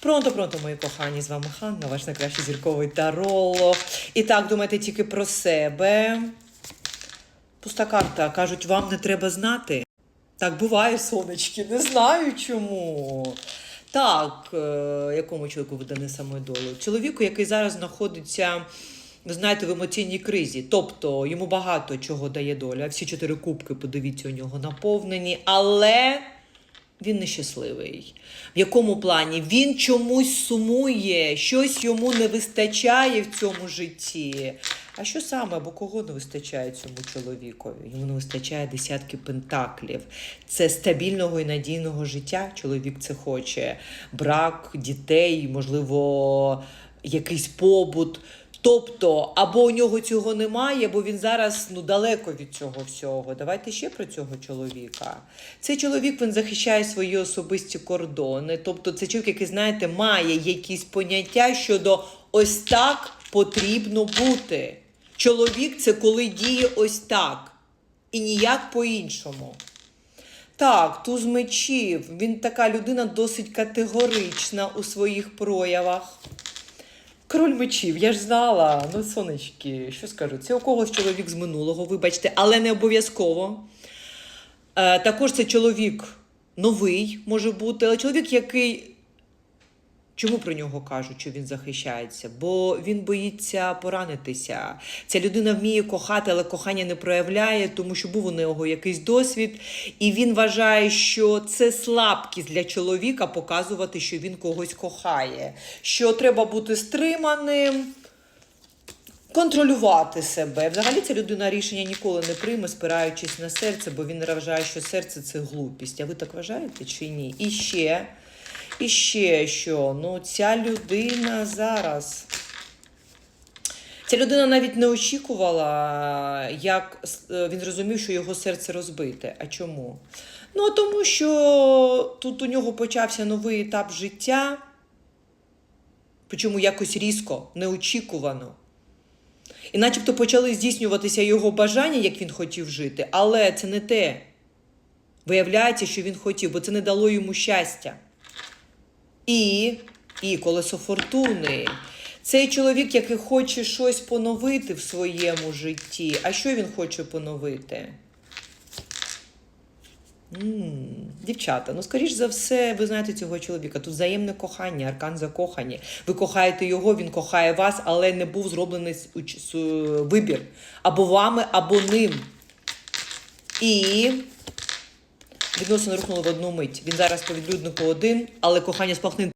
Пронто, пронто, мої кохані, з вами Ханна, ваш найкращий зірковий таролог. І так, думайте тільки про себе. Пуста карта. Кажуть, вам не треба знати. Так буває, сонечки, не знаю чому. Так, е, якому чоловіку видане самою долею? Чоловіку, який зараз знаходиться, ви знаєте, в емоційній кризі. Тобто йому багато чого дає доля. Всі чотири кубки, подивіться, у нього наповнені, але він нещасливий. В якому плані? Він чомусь сумує, щось йому не вистачає в цьому житті. А що саме або кого не вистачає цьому чоловікові? Йому не вистачає десятки пентаклів. Це стабільного і надійного життя. Чоловік це хоче. Брак дітей, можливо, якийсь побут. Тобто, або у нього цього немає, або він зараз ну далеко від цього всього. Давайте ще про цього чоловіка. Цей чоловік він захищає свої особисті кордони. Тобто, це чоловік, який, знаєте, має якісь поняття щодо ось так потрібно бути. Чоловік це коли діє ось так і ніяк по-іншому. Так, туз мечів. Він така людина досить категорична у своїх проявах. Король мечів, я ж знала. Ну, сонечки, що скажу? Це у когось чоловік з минулого, вибачте, але не обов'язково. Е, також це чоловік новий може бути, але чоловік, який. Чому про нього кажуть, що він захищається? Бо він боїться поранитися. Ця людина вміє кохати, але кохання не проявляє, тому що був у нього якийсь досвід, і він вважає, що це слабкість для чоловіка показувати, що він когось кохає, що треба бути стриманим. Контролювати себе. Взагалі ця людина рішення ніколи не прийме, спираючись на серце, бо він вважає, що серце це глупість. А ви так вважаєте чи ні? І ще, і ще що? Ну, ця людина зараз. Ця людина навіть не очікувала, як е, він зрозумів, що його серце розбите. А чому? Ну, тому що тут у нього почався новий етап життя, причому якось різко, неочікувано. І начебто почали здійснюватися його бажання, як він хотів жити, але це не те. Виявляється, що він хотів, бо це не дало йому щастя. І, і колесо фортуни. Цей чоловік, який хоче щось поновити в своєму житті. А що він хоче поновити? м дівчата, ну скоріш за все, ви знаєте цього чоловіка. Тут взаємне кохання, аркан закохані. Ви кохаєте його, він кохає вас, але не був зроблений с- вибір або вами, або ним. І відносини рухнули в одну мить. Він зараз по відлюднику один, але кохання спахне